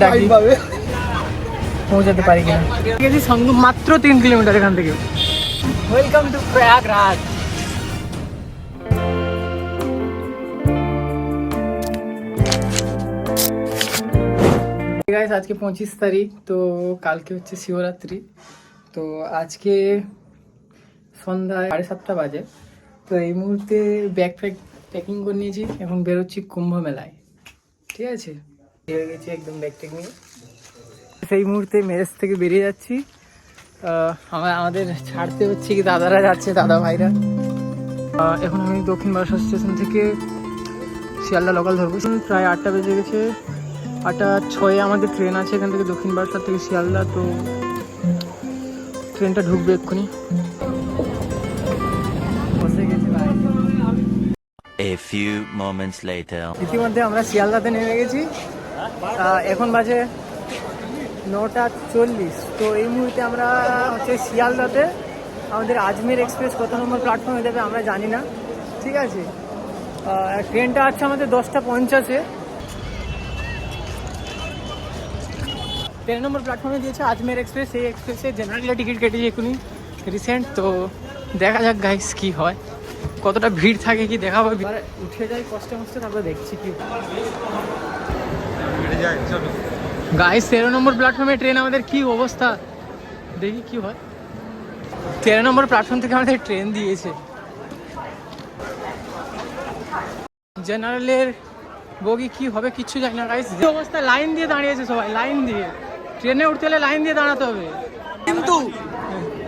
ঠাকুরকে ডাকি পৌঁছাতে পারি কিনা? গেছি সঙ্গে মাত্র তিন কিলোমিটার এখান থেকে। ওয়েলকাম টু প্রয়াগরাজ গাইস আজকে পঁচিশ তারিখ তো কালকে হচ্ছে শিবরাত্রি। তো আজকে সন্ধ্যায় সাড়ে সাতটা বাজে। তো এই মুহূর্তে ব্যাগ ফ্যাগ প্যাকিং করে নিয়েছি এখন বেরোচ্ছি কুম্ভ মেলায়। ঠিক আছে? বেরিয়ে গেছি একদম ব্যাগ ট্যাগ নিয়ে। সেই মুহূর্তে মেরেজ থেকে বেরিয়ে যাচ্ছি। আমার আমাদের ছাড়তে হচ্ছে কি দাদারা যাচ্ছে দাদা ভাইরা। এখন আমি দক্ষিণ বারাসাত স্টেশন থেকে শিয়ালদা লোকাল ধরবো। প্রায় আটটা বেজে গেছে। আটটা ছয়ে আমাদের ট্রেন আছে এখান থেকে দক্ষিণ বারাসাত থেকে শিয়ালদা তো ট্রেনটা ঢুকবে এক্ষুনি. ইতিমধ্যে আমরা শিয়ালদাতে নেমে গেছি। এখন বাজে নটা চল্লিশ। তো এই মুহূর্তে আমরা হচ্ছে শিয়ালদাতে আমাদের আজমের এক্সপ্রেস কত নম্বর প্ল্যাটফর্মে দেবে আমরা জানি না। ঠিক আছে? ট্রেনটা আছে আমাদের দশটা পঞ্চাশে। তেরো নম্বর প্ল্যাটফর্মে দিয়েছে আজমের এক্সপ্রেস। এই এক্সপ্রেসে জেনারেলে টিকিট কেটেছি এখনই রিসেন্ট তো দেখা যাক গাইস কি হয়। কতটা ভিড় থাকে কি এবার উঠে যাই কষ্টে মষ্টে, তারপরে দেখছি কি গাইস তেরো নম্বর প্ল্যাটফর্মে ট্রেন আমাদের কি অবস্থা? দেখি কি হয়। তেরো নম্বর প্ল্যাটফর্ম থেকে আমাদের ট্রেন দিয়েছে। জেনারেলের বগি কি হবে কিচ্ছু জানি না গাইস যে অবস্থা? লাইন দিয়ে দাঁড়িয়েছে সবাই লাইন দিয়ে। ট্রেনে উঠতে হলে লাইন দিয়ে দাঁড়াতে হবে। কিন্তু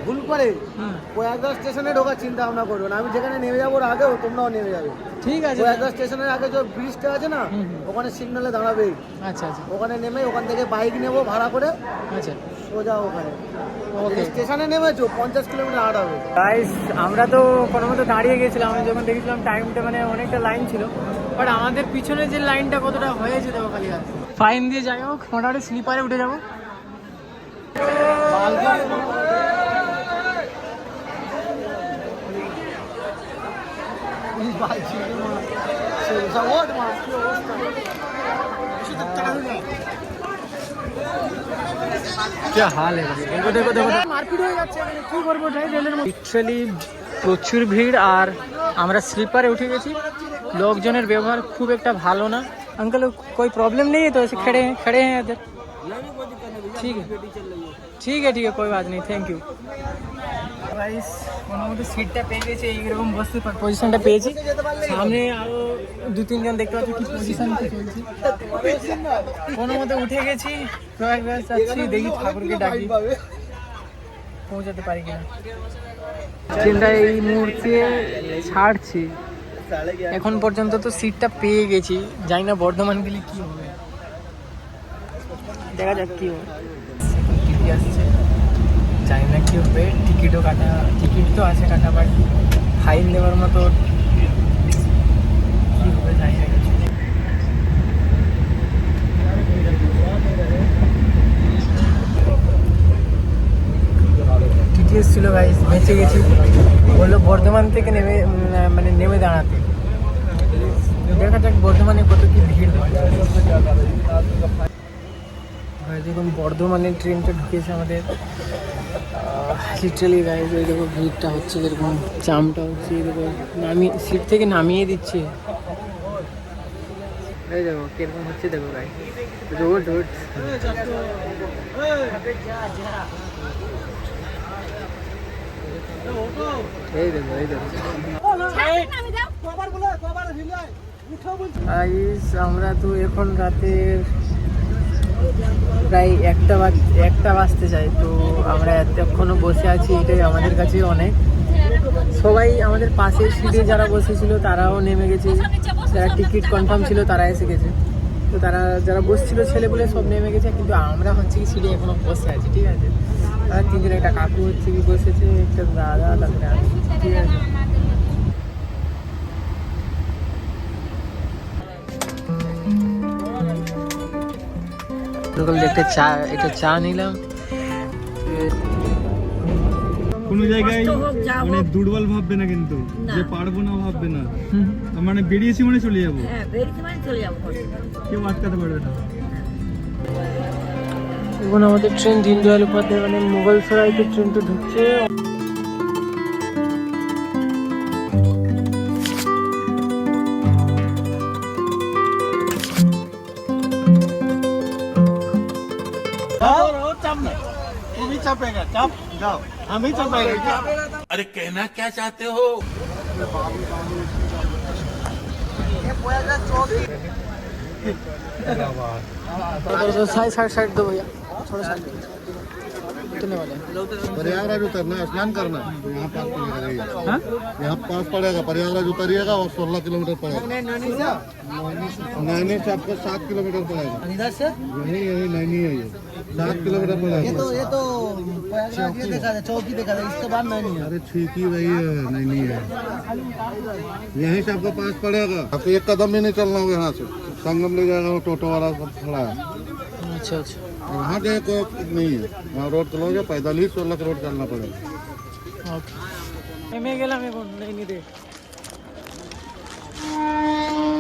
ভুল করে হুম, প্রয়াগরাজ স্টেশনে ঢোকার চিন্তা ভাবনা করবে না। আমি যেখানে নেমে যাব ওর আগেও তোমরাও নেমে যাবে। ঠিক আছে। প্রয়াগরাজ স্টেশনের আগে যে ব্রিজটা আছে না। ওখানে সিগনালে দাঁড়াবেই আচ্ছা আচ্ছা। ওখানে নেমে ওখান থেকে বাইক নেব ভাড়া করে। আচ্ছা। সোজা ওখানে। স্টেশনে নেমেছো পঞ্চাশ কিলোমিটার আট হবে। গাইস আমরা তো কোনো মতো দাঁড়িয়ে গেছিলাম। আমি যখন দেখেছিলাম টাইমটা মানে অনেকটা লাইন ছিল। বাট আমাদের পিছনে যে লাইনটা কতটা হয়েছে দেখো খালি আর। ফাইন দিয়ে যাই হোক মোটামুটি স্লিপারে উঠে যাব। क्या हाल है देखो देखो देखो মারপিট হয়ে যাচ্ছে মানে কি করবো তাই রেলের লিটারালি প্রচুর ভিড় আর আমরা স্লিপারে উঠে গেছি লোকজনের ব্যবহার খুব একটা ভালো না अंकल कोई प्रॉब्लम नहीं है तो ऐसे खड़े हैं खड़े हैं इधर ठीक है ঠিক আছে ঠিক আছে कोई बात नहीं থ্যাংক ইউ কোনো মতো সিটটা পেয়ে গেছি এইরকম বসতে পজিশনটা পেয়েছি। সামনে আরও দু তিনজন দেখতে পাচ্ছি কি পজিশন চলছে। কোনো মতো উঠে গেছি প্রয়াগরাজ যাচ্ছি দেখি ঠাকুরকে ডাকি। পৌঁছাতে পারি কিনা। ট্রেনটা এই মুহূর্তে ছাড়ছি। এখন পর্যন্ত তো সিটটা পেয়ে গেছি জানি না বর্ধমান গেলে কি হবে। দেখা যাক কি হবে আসছে। জানি না কি হবে, টিকিটও কাটা, টিকিট তো আছে কাটা বাট ফাইন দেওয়ার মতো কি হবে জানি না কিছু এসেছিল ভাই বেঁচে গেছি। বলল বর্ধমান থেকে নেমে মানে নেমে দাঁড়াতে। দেখা যাক বর্ধমানে কত কি ভিড় হয়। দেখুন, বর্ধমানের ট্রেনটা ঢুকেছে আমাদের লিটারালি গাইজ ওই দেখো ভিড়টা হচ্ছে যেরকম জামটা হচ্ছে, এই দেখো নামিয়ে সিট থেকে নামিয়ে দিচ্ছে। এই দেখো হচ্ছে, দেখো রোড রোড। এই দেখো আমরা তো এখন রাতের প্রায় একটা বাজ, একটা বাজতে চাই তো আমরা এতক্ষণও বসে আছি, এটাই আমাদের কাছে অনেক। সবাই আমাদের পাশের সিটে যারা বসেছিল, তারাও নেমে গেছে। যারা টিকিট কনফার্ম ছিল, তারা এসে গেছে। তো তারা যারা বসছিল, ছেলে বলে সব নেমে গেছে, কিন্তু আমরা হচ্ছে কি সিটে এখনও বসে আছি, ঠিক আছে? তারা তিনজন একটা কাকু হচ্ছে কি বসেছে, একটা দাদা, তারপরে ঠিক আছে? লোকাল একটা চা একটা চা নিলাম। কোনো জায়গায় মানে দুর্বল ভাববে না কিন্তু যে পারব না ভাববে না। মানে বেরিয়েছি মানে চলে যাব। হ্যাঁ মানে চলে যাব। কেউ আটকাতে পারবে না। এখন আমাদের ট্রেন দীনদয়াল উপাধ্যায় মানে মোগল সরাইতে ট্রেনটা ঢুকছে। चपेगा चप जाओ। हम ही चपेगा। अरे कहना क्या चाहते हो? साइड साइड साइड दो भैया थोड़ा साइड वाले प्रयागराज उतरना है स्नान करना। यहाँ पास पड़ेगा हाँ? यहाँ पास पड़ेगा प्रयागराज उतरिएगा और सोलह किलोमीटर पड़ेगा। नैनी से? आपको सात किलोमीटर पड़ेगा। यही यही नैनी है ये। सात किलोमीटर पड़ेगा ये तो ये तो ये देखा था चौकी देखा था इसके बाद नैनी है अरे ठीक ही वही है नैनी है यहीं से आपको पास पड़ेगा आपको एक कदम भी नहीं चलना होगा यहाँ से संगम ले जाएगा वो टोटो वाला सब खड़ा है अच्छा अच्छा वहाँ के कोई नहीं है वहाँ रोड चलोगे पैदल ही सोलह किलोमीटर चलना पड़ेगा ওকে নেমে গেলাম এখন নেই নিতে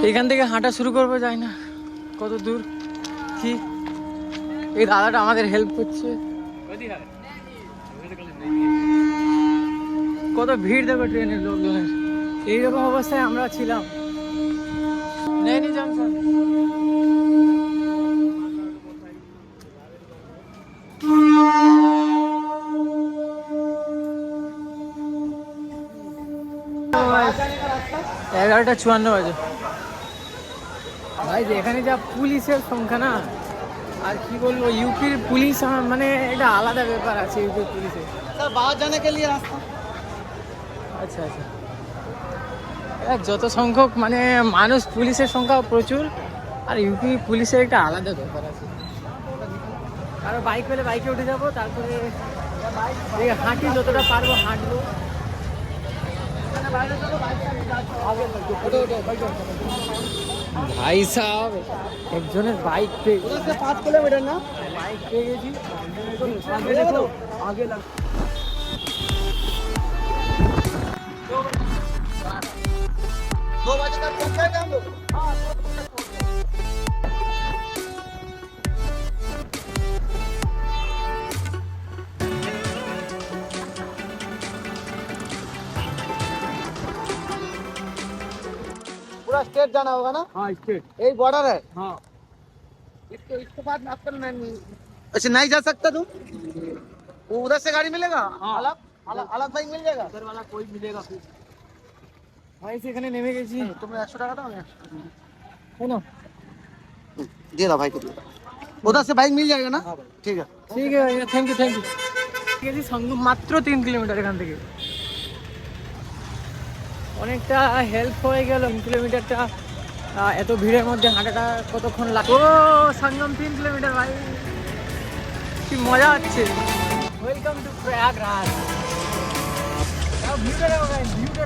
এখান থেকে হাঁটা শুরু করবো যাই না কত দূর কি এই দাদাটা আমাদের হেল্প করছে। কত ভিড় দেখো ট্রেনের লোকজনের। এইরকম অবস্থায় আমরা ছিলাম। নেয়নি জাংশন এগারোটা চুয়ান্ন বাজে। ভাই এখানে যা পুলিশের সংখ্যা না। আর কি বলব ইউপির পুলিশ মানে একটা আলাদা ব্যাপার আছে ইউপির পুলিশে। স্যার বাহার জানে কে লিয়ে রাস্তা আচ্ছা আচ্ছা। যত সংখ্যক মানে মানুষ পুলিশের সংখ্যা প্রচুর আর ইউপি পুলিশের একটা আলাদা ব্যাপার আছে। আর বাইক হলে বাইকে উঠে যাব তারপরে হাঁটি যতটা পারব হাঁটবো। বাইরে চলো বাইক আগে ভাই সাহেব একজনের বাইক পেয়ে उधर से पाँच किलोमीटर ना বাইক পেয়ে গেছি আগে দেখো আগে লাগ दो बजे तक पहुंचेंगे हम लोग पूरा स्टेट जाना होगा ना हाँ स्टेट यही बॉर्डर है हाँ इसको इसके बाद आपका नहीं अच्छा नहीं जा सकता तुम वो उधर से गाड़ी मिलेगा हाँ। अलग अलग अलग बाइक मिल जाएगा उधर वाला कोई मिलेगा फिर ভাই সেখানে নেমে গেছি तुम्हें एकशो टाका दाओ তাই না दे रहा भाई को दे रहा। उधर से बाइक मिल जाएगा ना ठीक है ঠিক আছে ভাইয়া থ্যাংক ইউ থ্যাংক ইউ গেছি সঙ্গম মাত্র তিন কিলোমিটার এখান থেকে অনেকটা হেল্প হয়ে গেল তিন কিলোমিটারটা এত ভিড়ের মধ্যে হাঁটাটা কতক্ষণ লাগে ও, সঙ্গম তিন কিলোমিটার ভাই। কি মজা হচ্ছে। ওয়েলকাম টু প্রয়াগরাজ ভিউটা ভাই ভিউটা